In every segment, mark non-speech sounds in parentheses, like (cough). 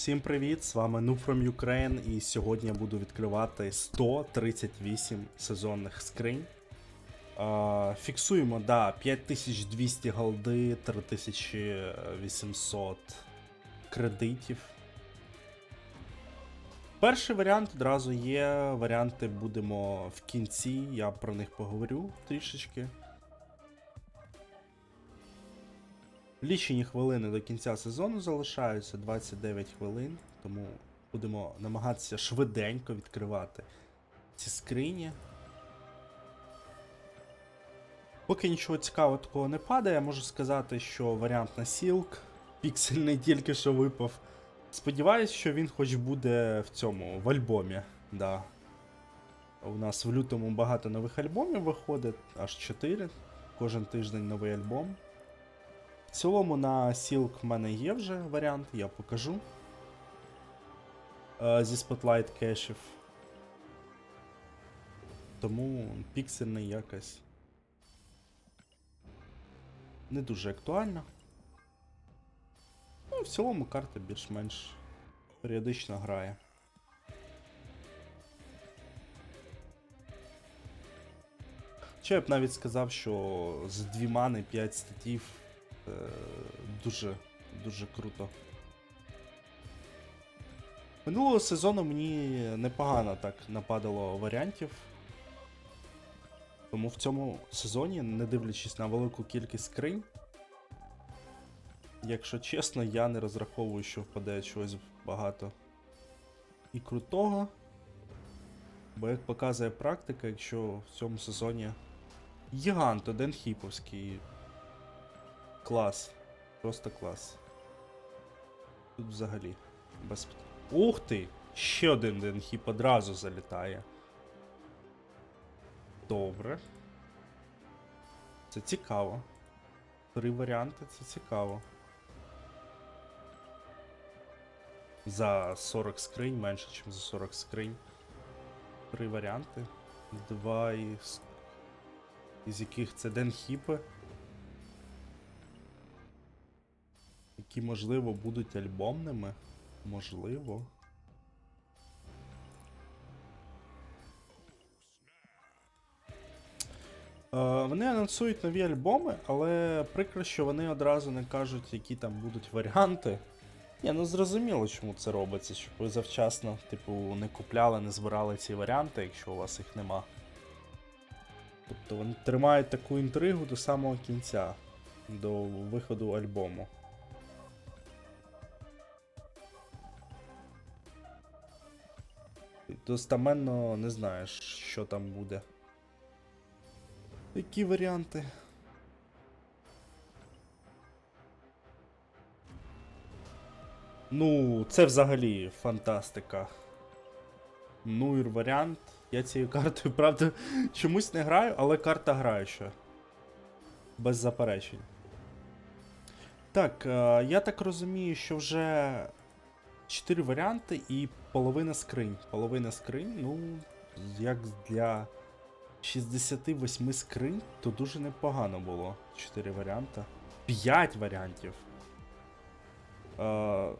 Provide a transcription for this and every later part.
Всім привіт! З вами Nu From Ukraine і сьогодні я буду відкривати 138 сезонних скринь. Фіксуємо, да, 5200 голди, 3800 кредитів. Перший варіант одразу є. Варіанти будемо в кінці, я про них поговорю трішечки. Лічені хвилини до кінця сезону залишаються 29 хвилин, тому будемо намагатися швиденько відкривати ці скрині. Поки нічого цікавого такого не падає, я можу сказати, що варіант на Сілк піксельний тільки що випав. Сподіваюсь, що він хоч буде в цьому, в альбомі. Да. У нас в лютому багато нових альбомів виходить, аж 4. Кожен тиждень новий альбом. В цілому на Silk в мене є вже варіант, я покажу. Е, Зі Spotlight кешів. Тому піксельний якось. Не дуже актуально. Ну, в цілому карта більш-менш періодично грає. Чи я б навіть сказав, що з дві мани 5 статів дуже, дуже круто. Минулого сезону мені непогано так нападало варіантів. Тому в цьому сезоні, не дивлячись на велику кількість скринь, якщо чесно, я не розраховую, що впаде чогось багато і крутого. Бо як показує практика, якщо в цьому сезоні гігант один хіповський клас. Просто клас. Тут взагалі. Без... Ух ти! Ще один денхіп одразу залітає. Добре. Це цікаво. Три варіанти це цікаво. За 40 скринь, менше, ніж за 40 скринь. Три варіанти. Два із, із яких це денхіпи. Які, можливо, будуть альбомними. Можливо. Е, Вони анонсують нові альбоми, але прикро, що вони одразу не кажуть, які там будуть варіанти. Ні, ну зрозуміло, чому це робиться, щоб ви завчасно, типу, не купляли, не збирали ці варіанти, якщо у вас їх нема. Тобто вони тримають таку інтригу до самого кінця, до виходу альбому. Достаменно не знаєш, що там буде. Які варіанти? Ну, це взагалі фантастика. Нуір варіант. Я цією картою, правда, чомусь не граю, але карта граюча. Без заперечень. Так, е, я так розумію, що вже 4 варіанти і половина скринь. Половина скринь, ну, як для 68 скринь, то дуже непогано було. 4 варіанти. 5 варіантів. Е,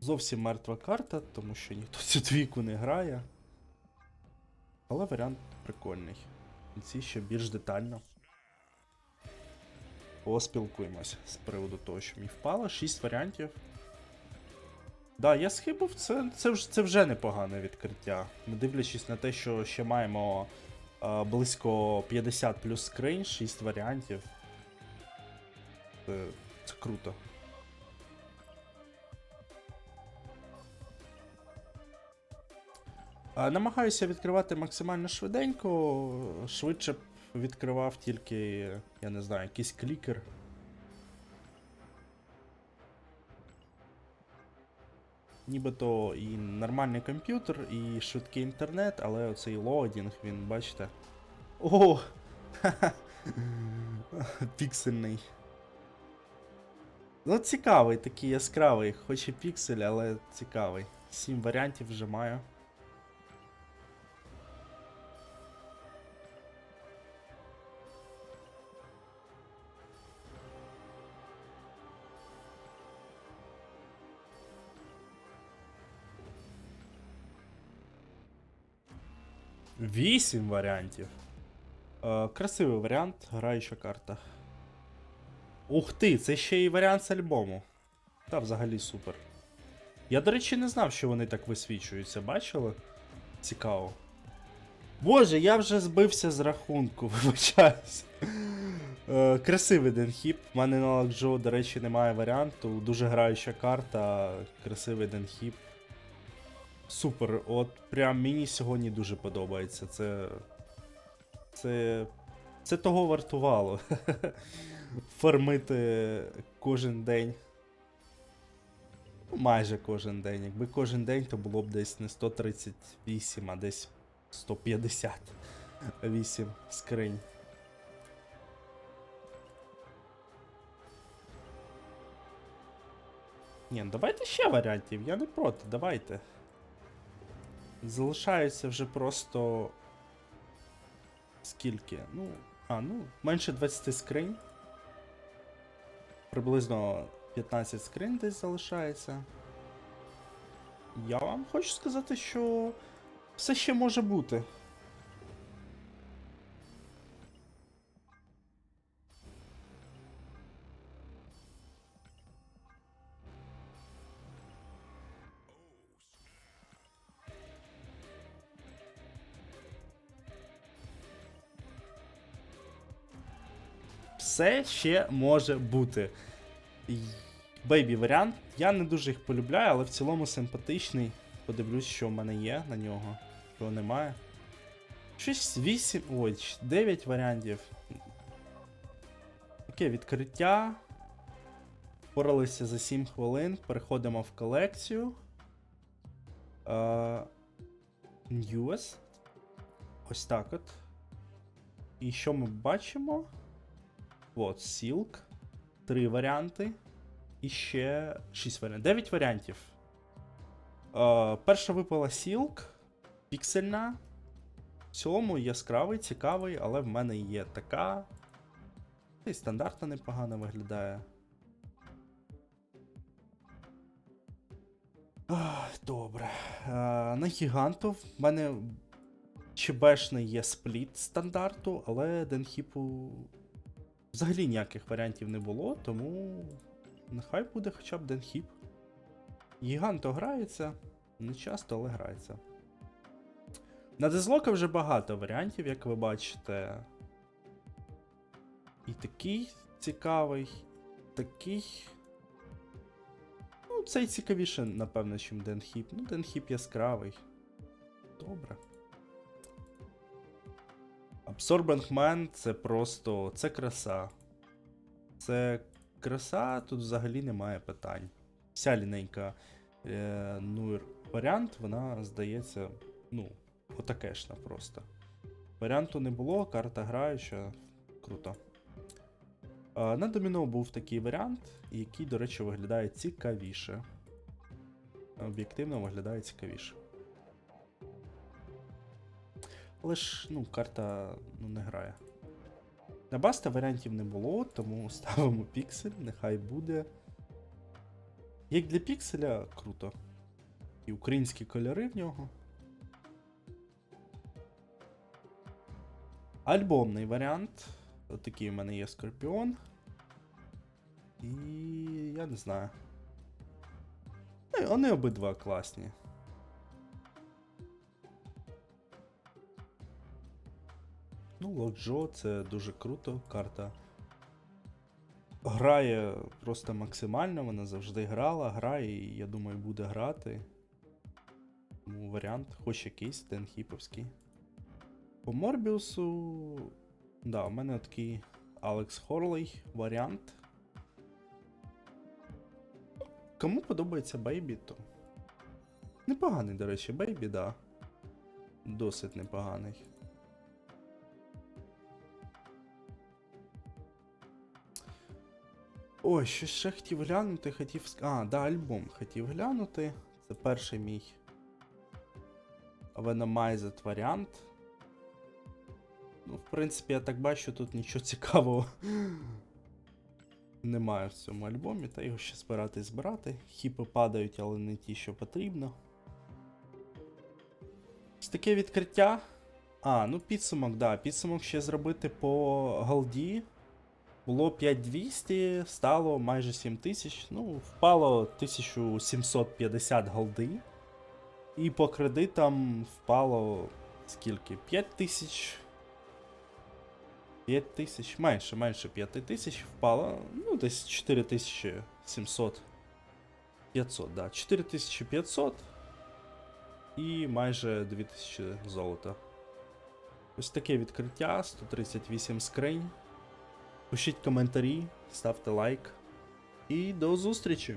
зовсім мертва карта, тому що ніхто цю двійку не грає. Але варіант прикольний. В кінці ще більш детально. Поспілкуємось з приводу того, що мені впало. 6 варіантів. Да, я схибив, це, це, це вже непогане відкриття. Не дивлячись на те, що ще маємо е, близько 50 плюс скринь, 6 варіантів. Це, це круто. Е, Намагаюся відкривати максимально швиденько. Швидше б відкривав тільки, я не знаю, якийсь клікер. Нібито і нормальний комп'ютер, і швидкий інтернет, але оцей лоадінг, він, бачите. О! (laughs) Піксельний. Ну, цікавий, такий яскравий, хоч і піксель, але цікавий. Сім варіантів вже маю. Вісім варіантів. Е, красивий варіант, граюча карта. Ух ти, це ще й варіант з альбому. Та взагалі супер. Я, до речі, не знав, що вони так висвічуються, бачили? Цікаво. Боже, я вже збився з рахунку, (laughs) вибачаюсь. Е, красивий денхіп. У мене на Лакджо, до речі, немає варіанту. Дуже граюча карта, красивий денхіп. Супер. От прям мені сьогодні дуже подобається. Це. Це. Це того вартувало. (laughs) Фармити кожен день. Ну, Майже кожен день. Якби кожен день, то було б десь не 138, а десь 158 скринь. Ні, ну давайте ще варіантів, я не проти, давайте. Залишається вже просто. Скільки? Ну. А, ну, менше 20 скринь. Приблизно 15 скринь десь залишається. Я вам хочу сказати, що все ще може бути. Все ще може бути. Бейбі варіант. Я не дуже їх полюбляю, але в цілому симпатичний. Подивлюсь, що в мене є на нього, що немає. Щось 8. Ой, 9 варіантів. Окей, відкриття. Поралися за 7 хвилин. Переходимо в колекцію. Uh. Ось так от. І що ми бачимо? От, Silk. Три варіанти. І ще 6 варіантів. 9 варіантів. Е, перша випала Silk. Піксельна. В цілому яскравий, цікавий, але в мене є така. І стандартна непогано виглядає. Добре. Е, на гіганту в мене ЧБшний є спліт стандарту, але Денхіпу взагалі ніяких варіантів не було, тому нехай буде хоча б Денхіп. Гіганто грається, не часто, але грається. На дезлока вже багато варіантів, як ви бачите. І такий цікавий, такий. Ну, цей цікавіше, напевно, чим Денхіп. Ну, Денхіп яскравий. Добре. Absorbent Man це просто. це краса. Це краса, тут взагалі немає питань. Вся лінейка е, Нур варіант, вона здається, ну, отакешна просто. Варіанту не було, карта граюча. Круто. Е, на доміно був такий варіант, який, до речі, виглядає цікавіше. Об'єктивно виглядає цікавіше. Але ж, ну, карта ну, не грає. На баста варіантів не було, тому ставимо піксель, нехай буде. Як для пікселя, круто. І українські кольори в нього. Альбомний варіант. Отакий в мене є Скорпіон. І я не знаю. Ну, Вони обидва класні. Ну, Лоджо це дуже круто, карта. Грає просто максимально, вона завжди грала, грає і я думаю буде грати. Тому варіант, хоч якийсь Денхіповський. По Морбіусу. Да, у мене такий Алекс Хорлей варіант. Кому подобається Бейбі, то. Непоганий, до речі, Бейбі, да. Досить непоганий. Ой, щось ще хотів глянути, хотів. А, да, альбом хотів глянути. Це перший мій Venomized варіант. Ну, в принципі, я так бачу, тут нічого (laughs) цікавого немає в цьому альбомі, та його ще збирати і збирати. Хіпи падають, але не ті, що потрібно. Ось таке відкриття. А, ну підсумок, да. Підсумок ще зробити по голді. Було 5200, стало майже 7000. Ну, впало 1750 голди. І по кредитам впало скільки? 5000. 5000, менше, менше 5000 впало. Ну, десь 4700. 500, да. 4500 і майже 2000 золота. Ось таке відкриття, 138 скринь. Пишіть коментарі, ставте лайк. І до зустрічі!